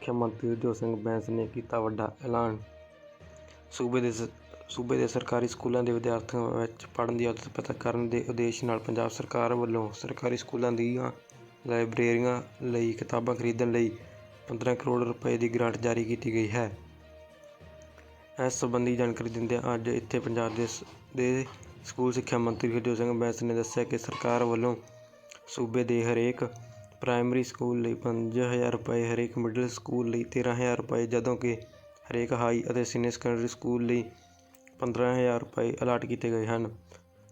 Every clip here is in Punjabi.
ਸਿੱਖਿਆ ਮੰਤਰੀ ਹਰਜੋਤ ਸਿੰਘ ਬੈਂਸ ਨੇ ਕੀਤਾ ਵੱਡਾ ਐਲਾਨ। ਸੂਬੇ ਦੇ ਸ- ਸੂਬੇ ਦੇ ਸਰਕਾਰੀ ਸਕੂਲਾਂ ਦੇ ਵਿਦਿਆਰਥੀਆਂ ਵਿੱਚ ਪੜ੍ਹਨ ਦੀ ਆਦਤ ਪੈਦਾ ਕਰਨ ਦੇ ਉਦੇਸ਼ ਨਾਲ ਪੰਜਾਬ ਸਰਕਾਰ ਵੱਲੋਂ ਸਰਕਾਰੀ ਸਕੂਲਾਂ ਦੀਆਂ ਲਾਇਬ੍ਰੇਰੀਆਂ ਲਈ ਕਿਤਾਬਾਂ ਖਰੀਦਣ ਲਈ 15 ਕਰੋੜ ਰੁਪਏ ਦੀ ਗ੍ਰਾਂਟ ਜਾਰੀ ਕੀਤੀ ਗਈ ਹੈ। ਇਸ ਸੰਬੰਧੀ ਜਾਣਕਾਰੀ ਦਿੰਦਿਆਂ ਅੱਜ ਇੱਥੇ ਪੰਜਾਬ ਦੇ ਦੇ ਸਕੂਲ ਸਿੱਖਿਆ ਮੰਤਰੀ ਹਰਜੋਤ ਸਿੰਘ ਬੈਂਸ ਨੇ ਦੱਸਿਆ ਕਿ ਸਰਕਾਰ ਵੱਲੋਂ ਸੂਬੇ ਦੇ ਹਰੇਕ ਪ੍ਰਾਇਮਰੀ ਸਕੂਲ ਲਈ ਪੰਜ ਹਜ਼ਾਰ ਰੁਪਏ, ਹਰੇਕ ਮਿਡਲ ਸਕੂਲ ਲਈ 13000 ਰੁਪਏ, ਜਦੋਂ ਕਿ ਹਰੇਕ ਹਾਈ ਅਤੇ ਸੀਨੀਅਰ ਸੈਕੰਡਰੀ ਸਕੂਲ ਲਈ 15000 ਰੁਪਏ ਅਲਾਟ ਕੀਤੇ ਗਏ ਹਨ।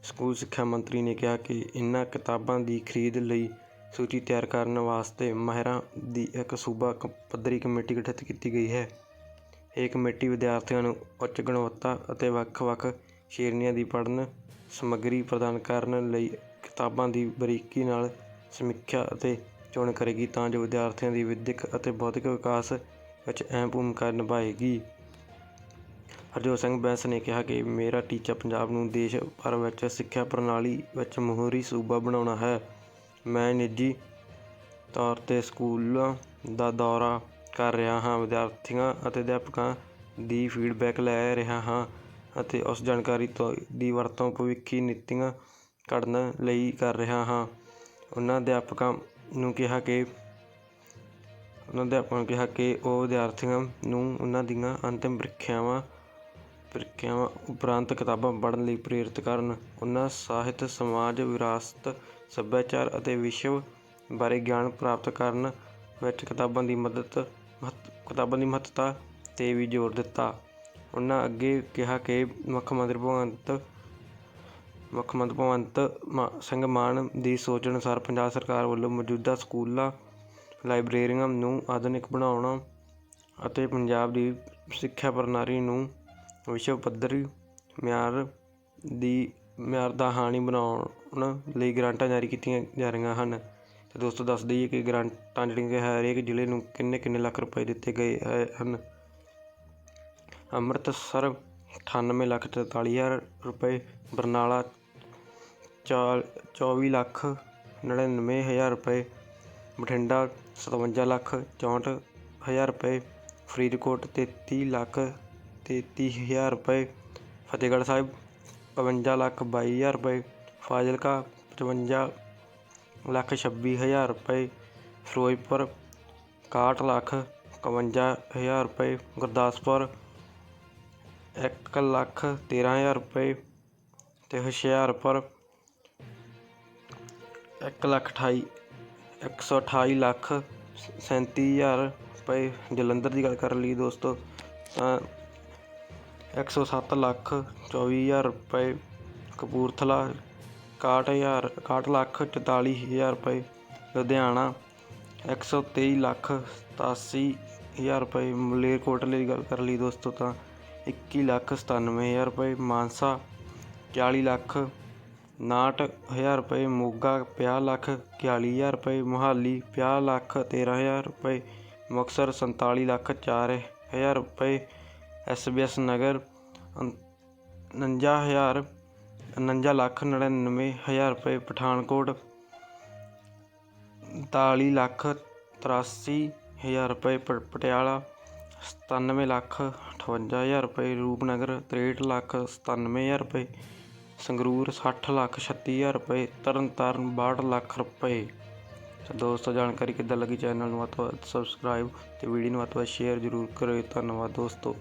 ਸਕੂਲ ਸਿੱਖਿਆ ਮੰਤਰੀ ਨੇ ਕਿਹਾ ਕਿ ਇਨ੍ਹਾਂ ਕਿਤਾਬਾਂ ਦੀ ਖਰੀਦ ਲਈ ਸੂਚੀ ਤਿਆਰ ਕਰਨ ਵਾਸਤੇ ਮਾਹਿਰਾਂ ਦੀ ਇੱਕ ਸੂਬਾ ਕ- ਪੱਧਰੀ ਕਮੇਟੀ ਗਠਿਤ ਕੀਤੀ ਗਈ ਹੈ। ਇਹ ਕਮੇਟੀ ਵਿਦਿਆਰਥੀਆਂ ਨੂੰ ਉੱਚ ਗੁਣਵੱਤਾ ਅਤੇ ਵੱਖ-ਵੱਖ ਸ਼੍ਰੇਣੀਆਂ ਦੀ ਪੜ੍ਹਨ, ਸਮੱਗਰੀ ਪ੍ਰਦਾਨ ਕਰਨ ਲਈ ਕਿਤਾਬਾਂ ਦੀ ਬਰੀਕੀ ਨਾਲ ਸਮੀਖਿਆ ਅਤੇ ਚੋਣ ਕਰੇਗੀ ਤਾਂ ਜੋ ਵਿਦਿਆਰਥੀਆਂ ਦੀ ਵਿਦਿਅਕ ਅਤੇ ਬੌਧਿਕ ਵਿਕਾਸ ਵਿੱਚ ਅਹਿਮ ਭੂਮਿਕਾ ਨਿਭਾਏਗੀ। ਹਰਜੋਤ ਸਿੰਘ ਬੈਂਸ ਨੇ ਕਿਹਾ ਕਿ ਮੇਰਾ ਟੀਚਾ ਪੰਜਾਬ ਨੂੰ ਦੇਸ਼ ਭਰ ਵਿੱਚ ਸਿੱਖਿਆ ਪ੍ਰਣਾਲੀ ਵਿੱਚ ਮੋਹਰੀ ਸੂਬਾ ਬਣਾਉਣਾ ਹੈ। ਮੈਂ ਨਿੱਜੀ ਤੌਰ ਤੇ ਸਕੂਲਾਂ ਦਾ ਦੌਰਾ ਕਰ ਰਿਹਾ ਹਾਂ, ਵਿਦਿਆਰਥੀਆਂ ਅਤੇ ਅਧਿਆਪਕਾਂ ਦੀ ਫੀਡਬੈਕ ਲੈ ਰਿਹਾ ਹਾਂ ਅਤੇ ਉਸ ਜਾਣਕਾਰੀ ਤੋਂ ਦੀ ਵਰਤੋਂ ਭਵਿੱਖੀ ਨੀਤੀਆਂ ਘੜਨ ਲਈ ਕਰ ਰਿਹਾ ਹਾਂ। ਉਹਨਾਂ ਅਧਿਆਪਕਾਂ ਨੂੰ ਕਿਹਾ ਕਿ, ਉਹਨਾਂ ਅਧਿਆਪਕਾਂ ਨੂੰ ਕਿਹਾ ਕਿ ਉਹ ਵਿਦਿਆਰਥੀਆਂ ਨੂੰ ਉਹਨਾਂ ਦੀਆਂ ਅੰਤਿਮ ਪ੍ਰੀਖਿਆਵਾਂ ਪ੍ਰੀਖਿਆਵਾਂ ਉਪਰੰਤ ਕਿਤਾਬਾਂ ਪੜ੍ਹਨ ਲਈ ਪ੍ਰੇਰਿਤ ਕਰਨ, ਉਹਨਾਂ ਸਾਹਿਤ, ਸਮਾਜ, ਵਿਰਾਸਤ, ਸੱਭਿਆਚਾਰ ਅਤੇ ਵਿਸ਼ਵ ਬਾਰੇ ਗਿਆਨ ਪ੍ਰਾਪਤ ਕਰਨ ਵਿੱਚ ਕਿਤਾਬਾਂ ਦੀ ਮਦਦ, ਮਹੱਤ- ਕਿਤਾਬਾਂ ਦੀ ਮਹੱਤਤਾ 'ਤੇ ਵੀ ਜ਼ੋਰ ਦਿੱਤਾ। ਉਹਨਾਂ ਅੱਗੇ ਕਿਹਾ ਕਿ ਮੁੱਖ ਮੰਤਰੀ ਭਗਵੰਤ ਮੁੱਖ ਮੰਤਰੀ ਭਗਵੰਤ ਮਾ- ਸਿੰਘ ਮਾਨ ਦੀ ਸੋਚ ਅਨੁਸਾਰ ਪੰਜਾਬ ਸਰਕਾਰ ਵੱਲੋਂ ਮੌਜੂਦਾ ਸਕੂਲਾਂ, ਲਾਇਬ੍ਰੇਰੀਆਂ ਨੂੰ ਆਧੁਨਿਕ ਬਣਾਉਣਾ ਅਤੇ ਪੰਜਾਬ ਦੀ ਸਿੱਖਿਆ ਪ੍ਰਣਾਲੀ ਨੂੰ ਵਿਸ਼ਵ ਪੱਧਰੀ ਮਿਆਰ ਦੀ, ਮਿਆਰ ਦਾ ਹਾਣੀ ਬਣਾਉਣ ਲਈ ਗ੍ਰਾਂਟਾਂ ਜਾਰੀ ਕੀਤੀਆਂ ਜਾ ਰਹੀਆਂ ਹਨ। ਤੇ ਦੋਸਤੋ, ਦੱਸ ਦਈਏ ਕਿ ਗ੍ਰਾਂਟਾਂ ਜਿਹੜੀਆਂ ਕਿ ਹਰੇਕ ਜ਼ਿਲ੍ਹੇ ਨੂੰ ਕਿੰਨੇ ਕਿੰਨੇ ਲੱਖ ਰੁਪਏ ਦਿੱਤੇ ਗਏ ਹੈ- ਹਨ। ਅੰਮ੍ਰਿਤਸਰ 98 ਲੱਖ 43 ਹਜ਼ਾਰ ਰੁਪਏ, ਬਰਨਾਲਾ ਚਾਲ 24 ਲੱਖ 99 ਹਜ਼ਾਰ ਰੁਪਏ, ਬਠਿੰਡਾ 57 ਲੱਖ 64 ਹਜ਼ਾਰ ਰੁਪਏ, ਫਰੀਦਕੋਟ 33 ਲੱਖ 33 ਹਜ਼ਾਰ ਰੁਪਏ, ਫਤਿਹਗੜ੍ਹ ਸਾਹਿਬ 52 ਲੱਖ ਬਾਈ ਹਜ਼ਾਰ ਰੁਪਏ, ਫਾਜ਼ਿਲਕਾ 55 ਲੱਖ 26 ਹਜ਼ਾਰ ਰੁਪਏ, ਫਿਰੋਜ਼ਪੁਰ 61 ਲੱਖ 51 ਹਜ਼ਾਰ ਰੁਪਏ, ਗੁਰਦਾਸਪੁਰ ਇੱਕ ਲੱਖ ਤੇਰਾਂ ਹਜ਼ਾਰ ਰੁਪਏ ਅਤੇ ਹੁਸ਼ਿਆਰਪੁਰ ਇੱਕ ਲੱਖ ਅਠਾਈ, ਇੱਕ ਸੌ ਅਠਾਈ ਲੱਖ ਸੈਂਤੀ ਹਜ਼ਾਰ ਰੁਪਏ। ਜਲੰਧਰ ਦੀ ਗੱਲ ਕਰ ਲਈਏ ਦੋਸਤੋ, ਤਾਂ ਇੱਕ ਸੌ ਸੱਤ ਲੱਖ ਚੌਵੀ ਹਜ਼ਾਰ ਰੁਪਏ। ਕਪੂਰਥਲਾ ਇਕਾਹਠ ਹਜ਼ਾਰ, ਇਕਾਹਠ ਲੱਖ ਚੁਤਾਲੀ ਹਜ਼ਾਰ ਰੁਪਏ। ਲੁਧਿਆਣਾ ਇੱਕ ਸੌ ਤੇਈ ਲੱਖ ਸਤਾਸੀ ਹਜ਼ਾਰ ਰੁਪਏ। ਮਲੇਰਕੋਟਲੇ ਦੀ ਗੱਲ ਕਰ ਲਈ ਦੋਸਤੋ, ਤਾਂ ਇੱਕੀ ਲੱਖ ਸਤਾਨਵੇਂ ਹਜ਼ਾਰ ਰੁਪਏ, ਮਾਨਸਾ ਚਾਲੀ ਲੱਖ ਉਣਾਹਠ ਹਜ਼ਾਰ ਰੁਪਏ, ਮੋਗਾ ਪੰਜਾਹ ਲੱਖ ਇਕਤਾਲੀ ਹਜ਼ਾਰ ਰੁਪਏ, ਮੋਹਾਲੀ ਪੰਜਾਹ ਲੱਖ ਤੇਰ੍ਹਾਂ ਹਜ਼ਾਰ ਰੁਪਏ, ਮੁਕਤਸਰ ਸੰਤਾਲੀ ਲੱਖ ਚਾਰ ਹਜ਼ਾਰ ਰੁਪਏ, ਐਸ ਬੀ ਐਸ ਨਗਰ ਉਨ- ਉਣੰਜਾ ਹਜ਼ਾਰ, ਉਣੰਜਾ ਲੱਖ ਨੜਿਨਵੇਂ ਹਜ਼ਾਰ ਰੁਪਏ, ਪਠਾਨਕੋਟ ਉਨਤਾਲੀ ਲੱਖ ਤਰਾਸੀ ਹਜ਼ਾਰ ਰੁਪਏ, ਪ- ਪਟਿਆਲਾ ਸਤਾਨਵੇਂ ਲੱਖ ਅਠਵੰਜਾ ਹਜ਼ਾਰ ਰੁਪਏ, ਰੂਪਨਗਰ ਤ੍ਰੇਹਠ ਲੱਖ ਸਤਾਨਵੇਂ ਹਜ਼ਾਰ ਰੁਪਏ, ਸੰਗਰੂਰ ਸੱਠ ਲੱਖ ਛੱਤੀ ਹਜ਼ਾਰ ਰੁਪਏ, ਤਰਨਤਾਰਨ ਬਾਹਠ ਲੱਖ ਰੁਪਏ। ਦੋਸਤੋ, ਜਾਣਕਾਰੀ ਕਿੱਦਾਂ ਲੱਗੀ ਚੈਨਲ ਨੂੰ ਵੱਧ ਤੋਂ ਵੱਧ ਸਬਸਕ੍ਰਾਈਬ ਤੇ ਵੀਡੀਓ ਨੂੰ ਵੱਧ ਤੋਂ ਵੱਧ ਸ਼ੇਅਰ ਜ਼ਰੂਰ ਕਰਿਓ। ਧੰਨਵਾਦ ਦੋਸਤੋ।